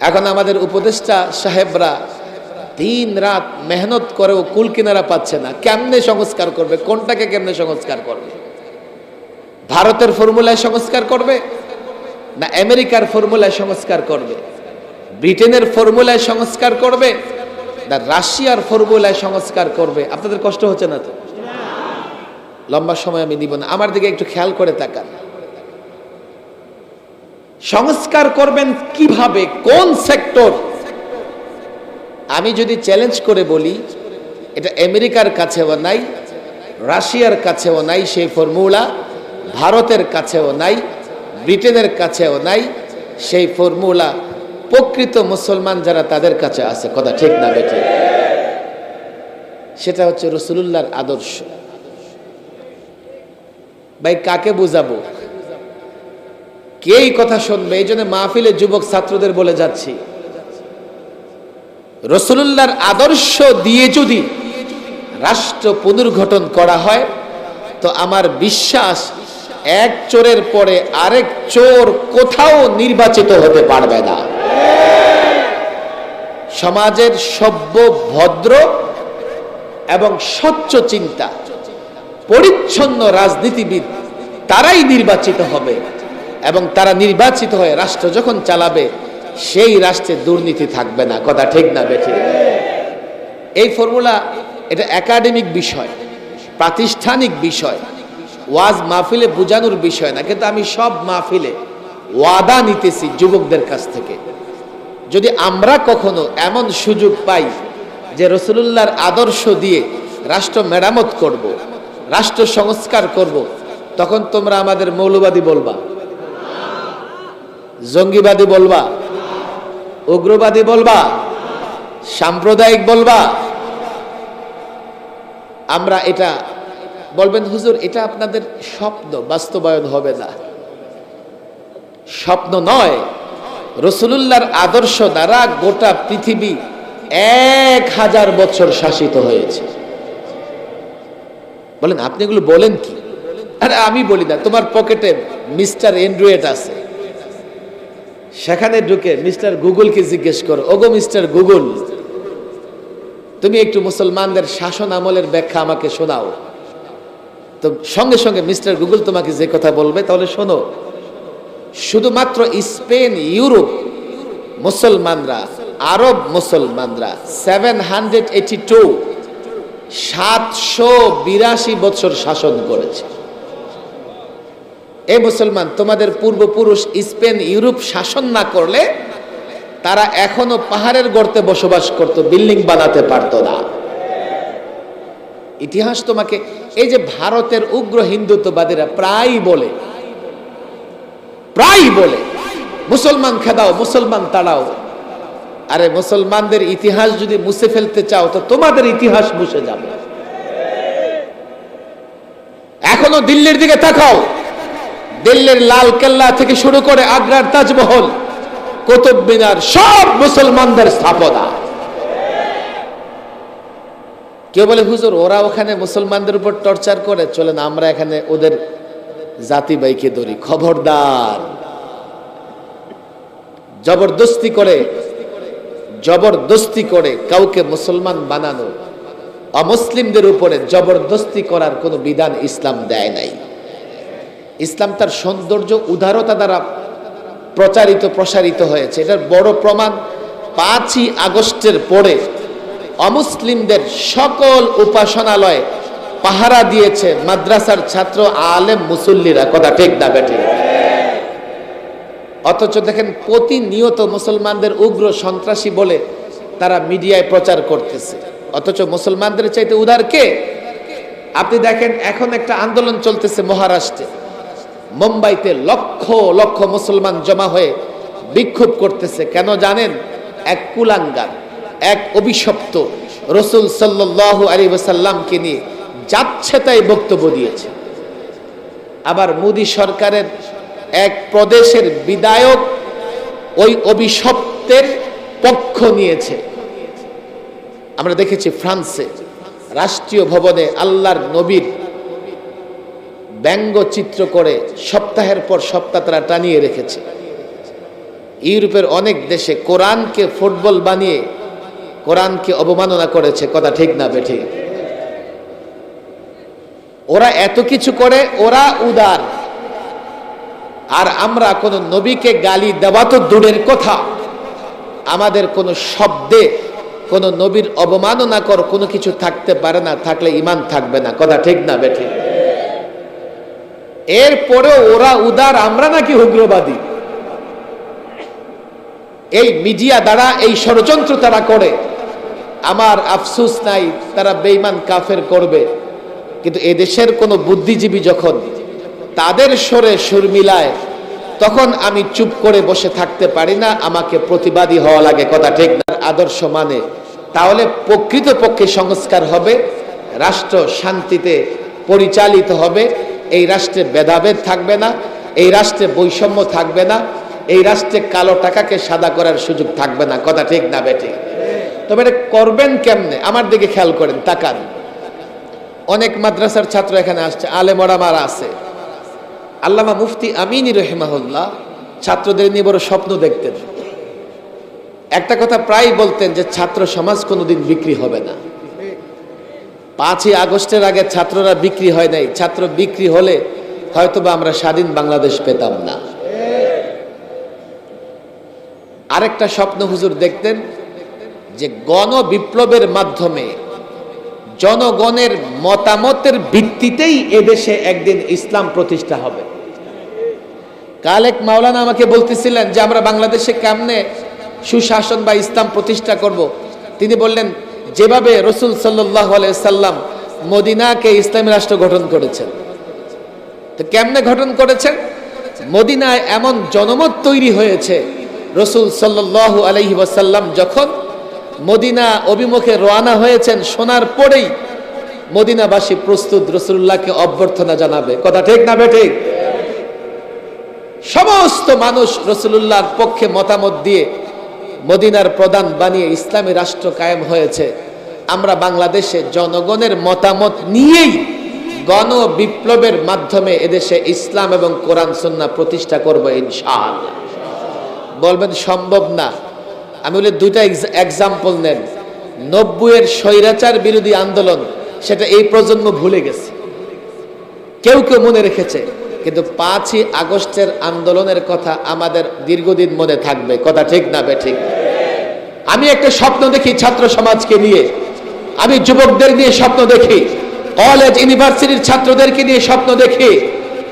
এখন আমাদের উপদেষ্টা সাহেবরা দিন রাত মেহনত করেও কুল কিনারা পাচ্ছে না। কেমনে সংস্কার করবে? কোনটাকে কেমনে সংস্কার করবে? ভারতের ফর্মুলায় সংস্কার করবে? না আমেরিকার ফর্মুলায় সংস্কার করবে? ব্রিটেনের ফর্মুলায় সংস্কার করবে? না রাশিয়ার ফর্মুলায় সংস্কার করবে? আপনাদের কষ্ট হচ্ছে না তো? লম্বা সময় আমি নিব না। আমার দিকে একটু খেয়াল করে তাকান। সংস্কার করবেন কীভাবে? কোন সেক্টর? আমি যদি চ্যালেঞ্জ করে বলি, এটা আমেরিকার কাছেও নাই, রাশিয়ার কাছেও নাই সেই ফর্মুলা ভারতের কাছেও নাই, ব্রিটেনের কাছেও নাই, সেই ফর্মুলা প্রকৃত মুসলমান যারা তাদের কাছে আছে, কথা ঠিক না বেঠে সেটা হচ্ছে রসুলুল্লাহর আদর্শ। ভাই, কাকে বুঝাবো? কে এই কথা শুনবে? এই জন্য মাহফিলে যুবক ছাত্রদের বলে যাচ্ছি। রসুলুল্লাহর আদর্শ দিয়ে যদি রাষ্ট্র পুনর্গঠন করা হয়, তো আমার বিশ্বাস এক চোরের পরে আরেক চোর কোথাও নির্বাচিত হতে পারবে না। সমাজের সভ্য, ভদ্র এবং স্বচ্ছ চিন্তা, পরিচ্ছন্ন রাজনীতিবিদ, তারাই নির্বাচিত হবে। এবং তারা নির্বাচিত হয়ে রাষ্ট্র যখন চালাবে, সেই রাষ্ট্রে দুর্নীতি থাকবে না কথা ঠিক না, বেঠে এই ফর্মুলা এটা একাডেমিক বিষয়, প্রাতিষ্ঠানিক বিষয়, ওয়াজ মাহফিলে বোঝানোর বিষয় না, কিন্তু আমি সব মাহফিলে ওয়াদা নিতেছি যুবকদের কাছ থেকে যদি আমরা কখনো এমন সুযোগ পাই যে রসুলুল্লাহর আদর্শ দিয়ে রাষ্ট্র মেরামত করব। রাষ্ট্র সংস্কার করব। তখন তোমরা আমাদের মৌলবাদী বলবা জঙ্গিবাদী বলবা? উগ্রবাদী বলবা? সাম্প্রদায়িক বলবা? আমরা এটা বলবেন, হুজুর, এটা আপনাদের স্বপ্ন, বাস্তবায়ন হবে না। স্বপ্ন নয়। রসুলুল্লাহর আদর্শ দ্বারা গোটা পৃথিবী এক হাজার বছর শাসিত হয়েছে। বলেন, আপনি এগুলো বলেন কি? আরে আমি বলি না, তোমার পকেটে মিস্টার এন্ড্রয়েড আছে। সেখানে ঢুকে মিস্টার গুগলকে জিজ্ঞেস করো, ওগো মিস্টার গুগল, তুমি একটু মুসলমানদের শাসন আমলের ব্যাখ্যা আমাকে শোনাও। তো সঙ্গে সঙ্গে মিস্টার গুগল তোমাকে যে কথা বলবে তাহলে শোনো, শুধুমাত্র স্পেন, ইউরোপ, মুসলমানরা, আরব মুসলমানরা সেভেন হান্ড্রেড এইটি টু সাতশো বিরাশি বছর শাসন করেছে। এ মুসলমান, তোমাদের পূর্বপুরুষ স্পেন, ইউরোপ শাসন না করলে তারা এখনও পাহাড়ের গর্তে বসবাস করত, বিল্ডিং বানাতে পারত না। ইতিহাস তোমাকে, এই যে ভারতের উগ্র হিন্দুত্ববাদীরা প্রায় বলে প্রায় বলে, মুসলমান খেদাও, মুসলমান তাড়াও। আরে মুসলমানদের ইতিহাস যদি মুছে ফেলতে চাও, তো তোমাদের ইতিহাস মুছে যাবে। এখনও দিল্লির দিকে তাকাও। দিল্লির লাল কেল্লা থেকে শুরু করে আগ্রার তাজমহল কুতুব মিনার সব মুসলমানদের স্থাপনা। কেউ বলে, হুজুর, ওরা ওখানে মুসলমানদের উপর টর্চার করে? চলেন, আমরা এখানে ওদের জাতি বাইকে ধরি। খবরদার। জবরদস্তি করে জবরদস্তি করে কাউকে মুসলমান বানানো, অমুসলিমদের উপরে জবরদস্তি করার কোনো বিধান ইসলাম দেয় নাই। ইসলাম তার সৌন্দর্য উদারতা দ্বারা প্রচারিত, প্রসারিত হয়েছে। এটার বড় প্রমাণ পাঁচই আগস্টের পরে অমুসলিমদের সকল উপাসনালয় পাহারা দিয়েছে মাদ্রাসার ছাত্র আলেম মুসল্লিরা। কথা ঠিক না বেঠে? অথচ দেখেন প্রতিনিয়ত মুসলমানদের উগ্র সন্ত্রাসী বলে তারা মিডিয়ায় প্রচার করতেছে। অথচ মুসলমানদের চাইতে উদার কে? আপনি দেখেন এখন একটা আন্দোলন চলতেছে মহারাষ্ট্রে। মুম্বাইতে লক্ষ লক্ষ মুসলমান জমা হয়ে বিক্ষোভ করতেছে। কেন জানেন? এক কুলাঙ্গার, এক অভিশপ্ত রসুল সাল্লাহ আলী সাল্লামকে নিয়ে যাচ্ছে তাই বক্তব্য দিয়েছে। আবার মোদী সরকারের এক প্রদেশের বিধায়ক ওই অভিশপ্তের পক্ষ নিয়েছে। আমরা দেখেছি ফ্রান্সে রাষ্ট্রীয় ভবনে আল্লাহর নবীর ব্যঙ্গচিত্র করে সপ্তাহের পর সপ্তাহ তারা টানিয়ে রেখেছে। ইউরোপের অনেক দেশে কোরআনকে ফুটবল বানিয়ে কোরআনকে অবমাননা করেছে, কথা ঠিক না বেঠিক ওরা এত কিছু করে, ওরা উদার। আর আমরা কোন নবীকে গালি দেওয়া তো দূরের কথা। আমাদের কোনো শব্দে কোন নবীর অবমাননা কর কোনো কিছু থাকতে পারে না, থাকলে ইমান থাকবে না, কথা ঠিক না বেঠিক এরপরেও ওরা উদার, আমরা নাকি উগ্রবাদী? এই মিডিয়া দ্বারা, এই ষড়যন্ত্র তারা করে। আমার আফসুস নাই, তারা বেইমান কাফের করবে। কিন্তু এদেশের কোনো বুদ্ধিজীবী যখন তাদের সরে সুর মিলায়, তখন আমি চুপ করে বসে থাকতে পারি না, আমাকে প্রতিবাদী হওয়া লাগে। কথা ঠিক না, আদর্শ মানে। তাহলে প্রকৃতপক্ষে সংস্কার হবে, রাষ্ট্র শান্তিতে পরিচালিত হবে এই রাষ্ট্রে ভেদাভেদ থাকবে না, এই রাষ্ট্রে বৈষম্য থাকবে না, এই রাষ্ট্রে কালো টাকাকে সাদা করার সুযোগ থাকবে না। কথা ঠিক না বেঠিক? তবে এটা করবেন কেমনে? আমার দিকে খেয়াল করেন, তাকান। অনেক মাদ্রাসার ছাত্র এখানে আসছে, আলেমরা মারা আছে। আল্লামা মুফতি আমিনী রহেমাহুল্লাহ ছাত্রদের নিয়ে বড় স্বপ্ন দেখতেন। একটা কথা প্রায় বলতেন যে ছাত্র সমাজ কোনোদিন বিক্রি হবে না। পাঁচই আগস্টের আগে ছাত্ররা বিক্রি হয় নাই। ছাত্র বিক্রি হলে হয়তোবা আমরা স্বাধীন বাংলাদেশ পেতাম না। আরেকটা স্বপ্ন হুজুর দেখতেন যে গণ বিপ্লবের মাধ্যমে জনগণের মতামতের ভিত্তিতেই এদেশে একদিন ইসলাম প্রতিষ্ঠা হবে। কালেক মাওলানা আমাকে বলতেছিলেন যে আমরা বাংলাদেশে কেমনে সুশাসন বা ইসলাম প্রতিষ্ঠা করব। তিনি বললেন যেভাবে রসুল সাল্লাহ সাল্লাম মদিনাকে ইসলামী রাষ্ট্র গঠন করেছেন। তো কেমনে গঠন করেছেন? মদিনায় এমন জনমত তৈরি হয়েছে রসুল সাল্লাহ আলহি ওয়াসাল্লাম যখন মদিনা অভিমুখে রওনা হয়েছেন, শোনার পরেই মদিনাবাসী প্রস্তুত রসুল্লাহকে অভ্যর্থনা জানাবে। কথা ঠিক না বেঠিক সমস্ত মানুষ রসুল্লাহর পক্ষে মতামত দিয়ে মদিনার প্রধান বানিয়ে ইসলামী রাষ্ট্র কায়েম হয়েছে। আমরা বাংলাদেশে জনগণের মতামত নিয়েই গণ বিপ্লবের মাধ্যমে এদেশে ইসলাম এবং কোরআন সন্না প্রতিষ্ঠা করব ইনশাআল্লাহ। বলবেন সম্ভব না। আমি বলি দুইটা এক্সাম্পল নেন। নব্বইয়ের স্বৈরাচার বিরোধী আন্দোলন, সেটা এই প্রজন্ম ভুলে গেছে। কেউ কেউ মনে রেখেছে, কিন্তু পাঁচই আগস্টের আন্দোলনের কথা আমাদের দীর্ঘদিন মনে থাকবে। কথা ঠিক না বে ঠিক? আমি একটা স্বপ্ন দেখি ছাত্র সমাজকে নিয়ে। আমি যুবকদের নিয়ে স্বপ্ন দেখি। কলেজ, ইউনিভার্সিটির ছাত্রদেরকে নিয়ে স্বপ্ন দেখি।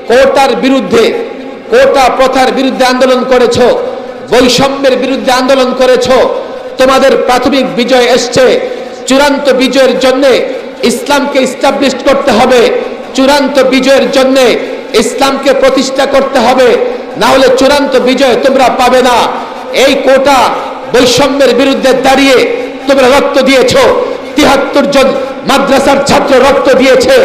কোটার বিরুদ্ধে, কোটা প্রথার বিরুদ্ধে আন্দোলন করেছ, বৈষম্যের বিরুদ্ধে আন্দোলন করেছ। তোমাদের প্রাথমিক বিজয় এসছে। চূড়ান্ত বিজয়ের জন্য ইসলামকে ইস্টাবলিশ করতে হবে। চূড়ান্ত বিজয়ের জন্য ইসলামকে প্রতিষ্ঠা করতে হবে। না হলে চূড়ান্ত বিজয় তোমরা পাবে না। এই কোটা বৈষম্যের বিরুদ্ধে দাঁড়িয়ে তোমরা রক্ত দিয়েছ। তিহাত্তর জন মাদ্রাসার ছাত্র রক্ত দিয়েছে,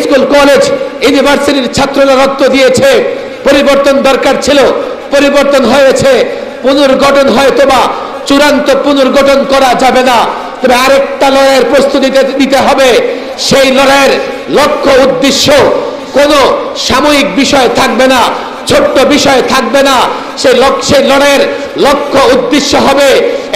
স্কুল, কলেজ, ইউনিভার্সিটির ছাত্ররা রক্ত দিয়েছে। পরিবর্তন দরকার ছিল, পরিবর্তন হয়েছে, পুনর্গঠন হয়তো বা চূড়ান্ত পুনর্গঠন করা যাবে না। তবে আরেকটা লড়াইয়ের প্রস্তুতি নিতে হবে। সেই লড়াইয়ের লক্ষ্য, উদ্দেশ্য কোন সাময়িক বিষয় থাকবে না, ছোট্ট বিষয় থাকবে না। সেই লক্ষ্যের লড়াইয়ের লক্ষ্য, উদ্দেশ্য হবে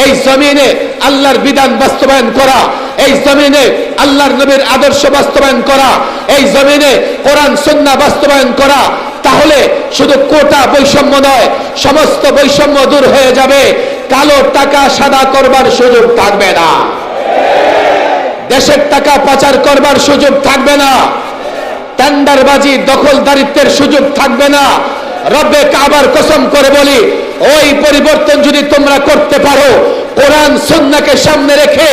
এই জমিনে আল্লাহর বিধান বাস্তবায়ন করা, এই জমিনে আল্লাহর নবীর আদর্শ বাস্তবায়ন করা, এই জমিনে কোরআন সন্না বাস্তবায়ন করা, তাহলে শুধু কোটা বৈষম্য নয়, সমস্ত বৈষম্য দূর হয়ে যাবে। কালো টাকা সাদা করবার সুযোগ থাকবে না। দেশের টাকা পাচার করবার সুযোগ থাকবে না। টেন্ডারবাজি, দখলদারিত্বের সুযোগ থাকবে না। রব্বে কাবার কসম করে বলি, ওই পরিবর্তন যদি তোমরা করতে পারো, কোরআন সন্নাকে সামনে রেখে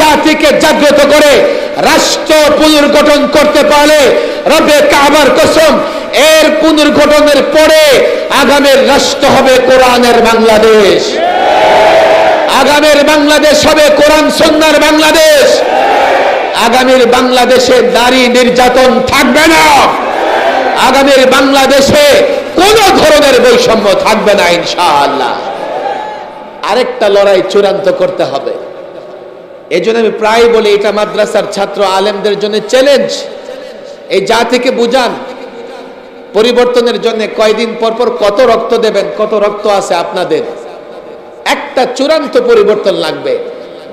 জাতিকে জাগ্রত করে রাষ্ট্র পুনর্গঠন করতে পারলে রবে কাবার কসম, এর পুনর্গঠনের পরে আগামীর রাষ্ট্র হবে কোরআনের বাংলাদেশ। আগামীর বাংলাদেশ হবে কোরআন সন্ন্যার বাংলাদেশ। আগামীর বাংলাদেশে নারী নির্যাতন থাকবে না। আগামীর বাংলাদেশে কোন ধরনের বৈষম্য থাকবে না, ইনশাআল্লাহ। আরেকটা লড়াই চূড়ান্ত করতে হবে। এই জন্য আমি প্রায় বলি, এটা মাদ্রাসার ছাত্র আলেমদের জন্য চ্যালেঞ্জ এই জাতিকে বুঝান। পরিবর্তনের জন্য কয়দিন পর পর কত রক্ত দেবেন, কত রক্ত আছে আপনাদের। একটা চূড়ান্ত পরিবর্তন লাগবে।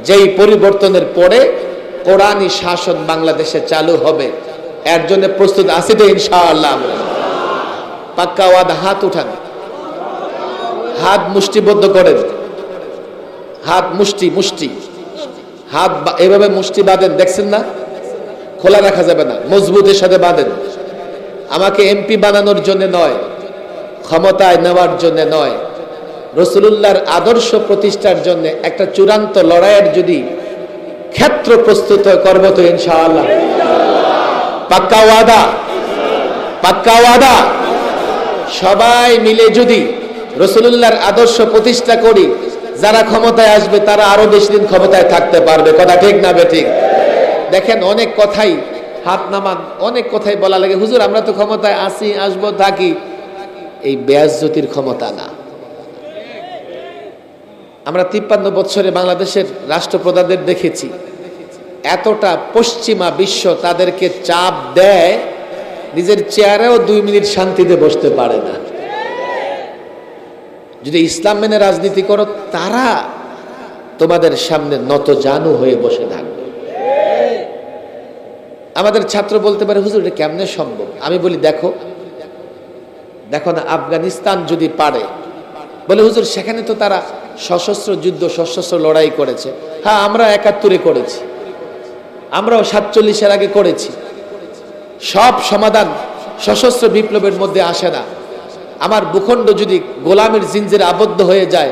যেই পরিবর্তনের পরে কোরআনী শাসন বাংলাদেশে চালু হবে। এর জন্য প্রস্তুত আছি তো, ইনশাআল্লাহ। পাক্কা হাত উঠান। হাত মুষ্টিবদ্ধ করেন। হাত মুষ্টি মুষ্টি। হাত এভাবে মুষ্টি বাঁধেন, দেখছেন না? খোলা রাখা যাবে না, মজবুতের সাথে বাঁধেন। আমাকে এমপি বানানোর জন্য নয়, ক্ষমতায় নেওয়ার জন্য নয়। রসুলুল্লাহর আদর্শ প্রতিষ্ঠার জন্য একটা চূড়ান্ত লড়াইয়ের যদি ক্ষেত্র প্রস্তুত করব তো ইনশাআল্লাহ। পাক্কা ওয়াদা পাক্কা ওয়াদা। সবাই মিলে যদি রসুলুল্লাহর আদর্শ প্রতিষ্ঠা করি, যারা ক্ষমতায় আসবে, তারা আরও বেশি দিন ক্ষমতায় থাকতে পারবে। কথা ঠিক না বে ঠিক দেখেন, অনেক কথাই হাত নামান, অনেক কথাই বলা লাগে। হুজুর, আমরা তো ক্ষমতায় আসি, আসব, থাকি। এই বেয়াজ্জতির ক্ষমতা না। আমরা তিপ্পান্ন বছরে বাংলাদেশের রাষ্ট্রপ্রধানদের দেখেছি, এতটা পশ্চিমা বিশ্ব তাদেরকে চাপ দেয় নিজের চেয়ারেও দুই মিনিট শান্তিতে বসতে পারে না। যদি ইসলাম মেনে রাজনীতি করো, তারা তোমাদের সামনে নত জানু হয়ে বসে থাকবে। আমাদের ছাত্র বলতে পারে, হুজুর, এটা কেমনে সম্ভব? আমি বলি, দেখো দেখো না, আফগানিস্তান যদি পারে, বলে, হুজুর, সেখানে তো তারা সশস্ত্র যুদ্ধ, সশস্ত্র লড়াই করেছে। হ্যাঁ আমরা একাত্তরে করেছি। আমরাও সাতচল্লিশের আগে করেছি। সব সমাধান সশস্ত্র বিপ্লবের মধ্যে আসে না। আমার ভূখণ্ড যদি গোলামের জিঞ্জিরে আবদ্ধ হয়ে যায়,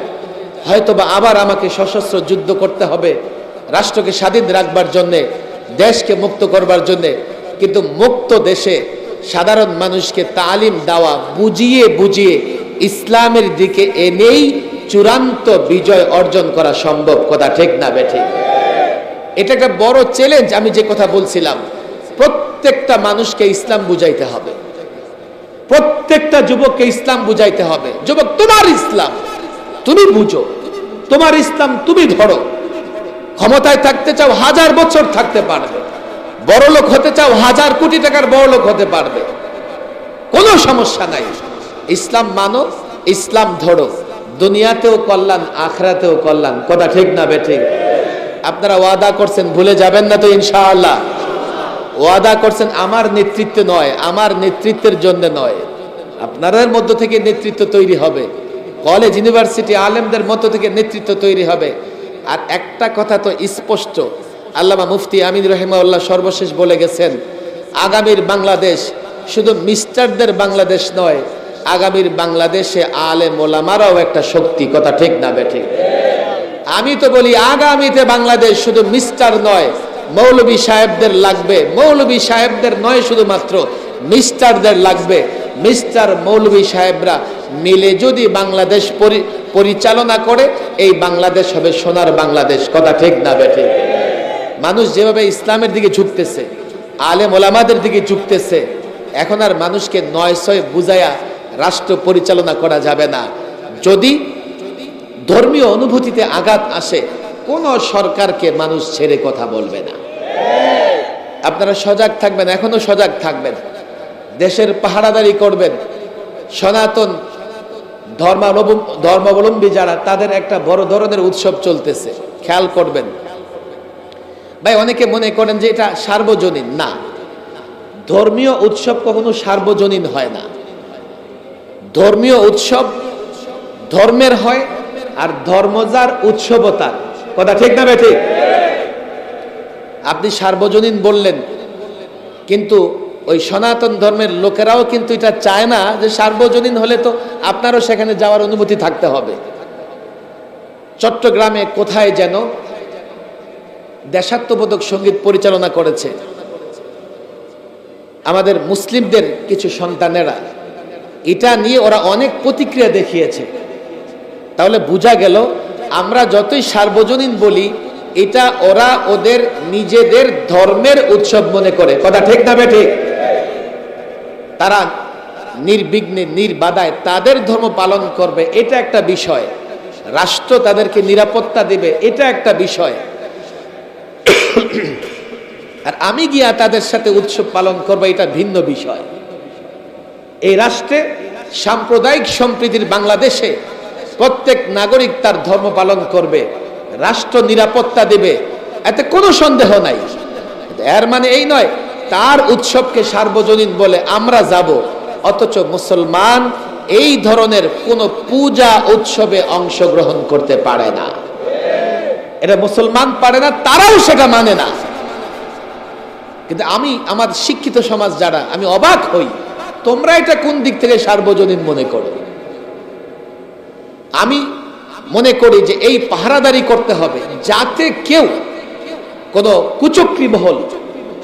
হয়তোবা আবার আমাকে সশস্ত্র যুদ্ধ করতে হবে, রাষ্ট্রকে স্বাধীন রাখবার জন্যে, দেশকে মুক্ত করবার জন্যে। কিন্তু মুক্ত দেশে সাধারণ মানুষকে তালিম দেওয়া, বুঝিয়ে বুঝিয়ে ইসলামের দিকে এনেই চূড়ান্ত বিজয় অর্জন করা সম্ভব, কথা ঠিক না, বেঠিক? এটা একটা বড় চ্যালেঞ্জ আমি যে কথা বলছিলাম। প্রত্যেকটা মানুষকে ইসলাম বুঝাইতে হবে। প্রত্যেকটা যুবককে ইসলাম বুঝাইতে হবে। যুবক, তোমার ইসলাম তুমি বুঝো। তোমার ইসলাম তুমি ধরো। ক্ষমতায় থাকতে চাও, হাজার বছর থাকতে পারবে। বড় লোক হতে চাও, হাজার কোটি টাকার বড় লোক হতে পারবে। কোনো সমস্যা নাই। ইসলাম মানো, ইসলাম ধরো। দুনিয়াতেও কল্যাণ, আখরাতেও কল্যাণ। কথা ঠিক না বে ঠিক? আপনারা ওয়াদা করছেন, ভুলে যাবেন না তো ইনশাআল্লাহ। ওয়াদা করছেন, আমার নেতৃত্বে নয়, আমার নেতৃত্বের জন্য নয়। আপনাদের মধ্য থেকে নেতৃত্ব তৈরি হবে। কলেজ, ইউনিভার্সিটি আলেমদের মধ্য থেকে নেতৃত্ব তৈরি হবে। আর একটা কথা তো স্পষ্ট, আল্লামা মুফতি আমিন রহিমাউল্লাহ সর্বশেষ বলে গেছেন, আগামীর বাংলাদেশ শুধু মিস্টারদের বাংলাদেশ নয়, আগামীর বাংলাদেশে আলেম ওলামারাও একটা শক্তি। কথা ঠিক না বেঠিক আমি তো বলি, আগামীতে বাংলাদেশ শুধু মিস্টার নয় মৌলবী সাহেবদের লাগবে। মৌলবী সাহেবদের নয় শুধুমাত্র, মিস্টারদের লাগবে। মিস্টার মৌলবী সাহেবরা মিলে যদি বাংলাদেশ পরি- পরিচালনা করে, এই বাংলাদেশ হবে সোনার বাংলাদেশ। কথা ঠিক না বেঠে মানুষ যেভাবে ইসলামের দিকে ঝুঁকতেছে, আলেম ওলামাদের দিকে ঝুঁকতেছে, এখন আর মানুষকে নয় ছয় বুঝায়া রাষ্ট্র পরিচালনা করা যাবে না। যদি ধর্মীয় অনুভূতিতে আঘাত আসে কোন সরকারকে মানুষ ছেড়ে কথা বলবে না। আপনারা সজাগ থাকবেন, এখনও সজাগ থাকবেন। দেশের পাহারাদারি করবেন। সনাতন ধর্মাবলম্বী ধর্মাবলম্বী যারা, তাদের একটা বড় ধরনের উৎসব চলতেছে। খেয়াল করবেন। ভাই, অনেকে মনে করেন যে এটা সার্বজনীন। না। ধর্মীয় উৎসব কখনো সার্বজনীন হয় না। ধর্মীয় উৎসব ধর্মের হয় আর ধর্মজার উৎসবতার কথা ঠিক না বেঠিক? আপনি সার্বজনীন বললেন, কিন্তু ওই সনাতন ধর্মের লোকেরাও কিন্তু এটা চায় না যে সার্বজনীন হলে তো আপনারও সেখানে যাওয়ার অনুমতি থাকতে হবে। চট্টগ্রামে কোথায় যেন দেশাত্মবোধক সংগীত পরিচালনা করেছে। আমাদের মুসলিমদের কিছু সন্তানেরা, এটা নিয়ে ওরা অনেক প্রতিক্রিয়া দেখিয়েছে। তাহলে বোঝা গেল আমরা যতই সার্বজনীন বলি, এটা ওরা ওদের নিজেদের ধর্মের উৎসব মনে করে। কথা ঠিক না ঠিক তারা নির্বিঘ্নে নির্বাধায় তাদের ধর্ম পালন করবে, এটা একটা বিষয়। রাষ্ট্র তাদেরকে নিরাপত্তা দেবে, এটা একটা বিষয়। আর আমি গিয়া তাদের সাথে উৎসব পালন করব, এটা ভিন্ন বিষয়। এই রাষ্ট্রে সাম্প্রদায়িক সম্প্রীতির বাংলাদেশে প্রত্যেক নাগরিক তার ধর্ম পালন করবে, রাষ্ট্র নিরাপত্তা দেবে, এতে কোনো সন্দেহ নাই। এর মানে এই নয়, তার উৎসবকে সার্বজনীন বলে আমরা যাব, অথচ মুসলমান এই ধরনের কোন পূজা উৎসবে অংশগ্রহণ করতে পারে না। এটা মুসলমান পারে না, তারাও সেটা মানে না। কিন্তু আমি, আমার শিক্ষিত সমাজ যারা, আমি অবাক হই, তোমরা এটা কোন দিক থেকে সার্বজনীন মনে করো? আমি মনে করি যে এই পাহারাদারি করতে হবে যাতে কেউ কোনো কুচক্রী মহল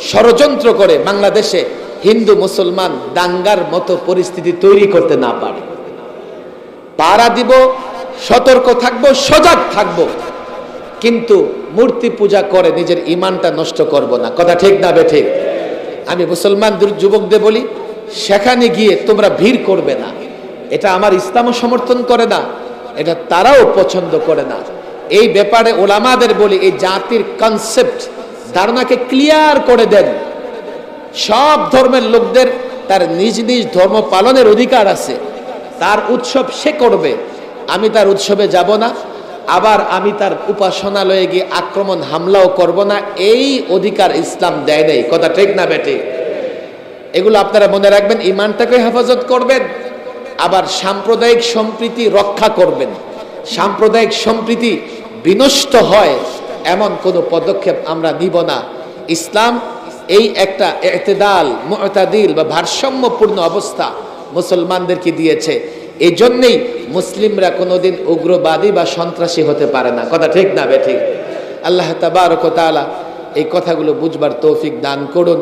ষড়যন্ত্র করে বাংলাদেশে হিন্দু, মুসলমান দাঙ্গার মতো পরিস্থিতি তৈরি করতে না পারে। পাহারা দিব, সতর্ক থাকব, সজাগ থাকব, কিন্তু মূর্তি পূজা করে নিজের ইমানটা নষ্ট করব না। কথা ঠিক না বে ঠিক? আমি মুসলমান দুর- যুবকদের বলি, সেখানে গিয়ে তোমরা ভিড় করবে না। এটা আমার ইসলামও সমর্থন করে না। এটা তারাও পছন্দ করে না। এই ব্যাপারে ওলামাদের বলি, এই জাতির কনসেপ্ট ধারণাকে ক্লিয়ার করে দেন। সব ধর্মের লোকদের তার নিজ নিজ ধর্ম পালনের অধিকার আছে। তার উৎসব সে করবে। আমি তার উৎসবে যাব না। আবার আমি তার উপাসনালয়ে গিয়ে আক্রমণ, হামলাও করব না। এই অধিকার ইসলাম দেয় নেই। কথা ঠিক না, বেটে? এগুলো আপনারা মনে রাখবেন ইমানটাকে হেফাজত করবেন। আবার সাম্প্রদায়িক সম্প্রীতি রক্ষা করবেন। সাম্প্রদায়িক সম্প্রীতি বিনষ্ট হয়, এমন কোনো পদক্ষেপ আমরা নিব না। ইসলাম এই একটা এতেদাল, মুতাদিল বা ভারসাম্যপূর্ণ অবস্থা মুসলমানদেরকে দিয়েছে। এই জন্যেই মুসলিমরা কোনোদিন উগ্রবাদী বা সন্ত্রাসী হতে পারে না। কথা ঠিক না বে ঠিক আল্লাহ তাবারক এই কথাগুলো বুঝবার তৌফিক দান করুন।